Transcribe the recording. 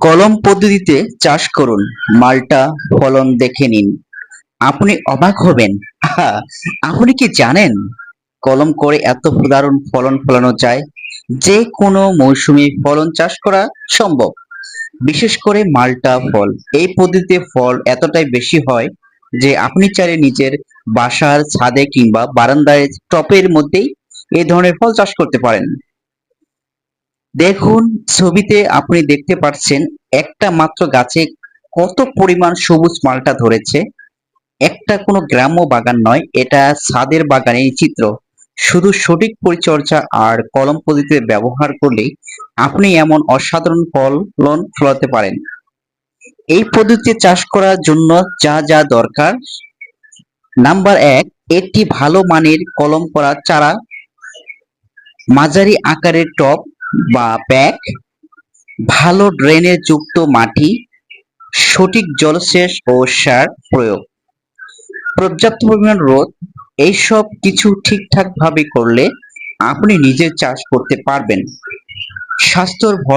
কলম পদ্ধতিতে চাষ করুন। মালটা ফলন দেখে নিন। আপনি অবাক হবেন। আপনি কি জানেন? কলম করে এত দারুণ ফলন ফলানো যায়? যে কোনো মৌসুমে ফলন চাষ করা সম্ভব। বিশেষ করে মালটা ফল। এই পদ্ধতিতে ফল এতটাই বেশি হয় যে আপনি চাইলে নিজের বাসার ছাদে কিংবা বারান্দায় টপের মধ্যেই এই ধরনের ফল চাষ করতে পারেন। দেখুন, ছবিতে আপনি দেখতে পাচ্ছেন একটা মাত্র গাছে কত পরিমাণ সবুজ মালটা ধরেছে। একটা কোনো গ্রাম্য বাগান নয়, এটা ছাদের বাগানের চিত্র। শুধু সঠিক পরিচর্যা আর কলম পদ্ধতিতে ব্যবহার করলেই আপনি এমন অসাধারণ ফলন ফলাতে পারেন। এই পদ্ধতিতে চাষ করার জন্য যা যা দরকার। নাম্বার এক, একটি ভালো মানের কলম করা চারা। মাঝারি আকারের টব বা ব্যাগ, ভালো ড্রেনে যুক্ত মাটি, সঠিক জলসেচ ও সার প্রয়োগ। পর্যাপ্ত পরিমাণ রোদ, এইসব কিছু ঠিকঠাক ভাবে করলে আপনি নিজে চাষ করতে পারবেন। স্বাস্থ্যর ভর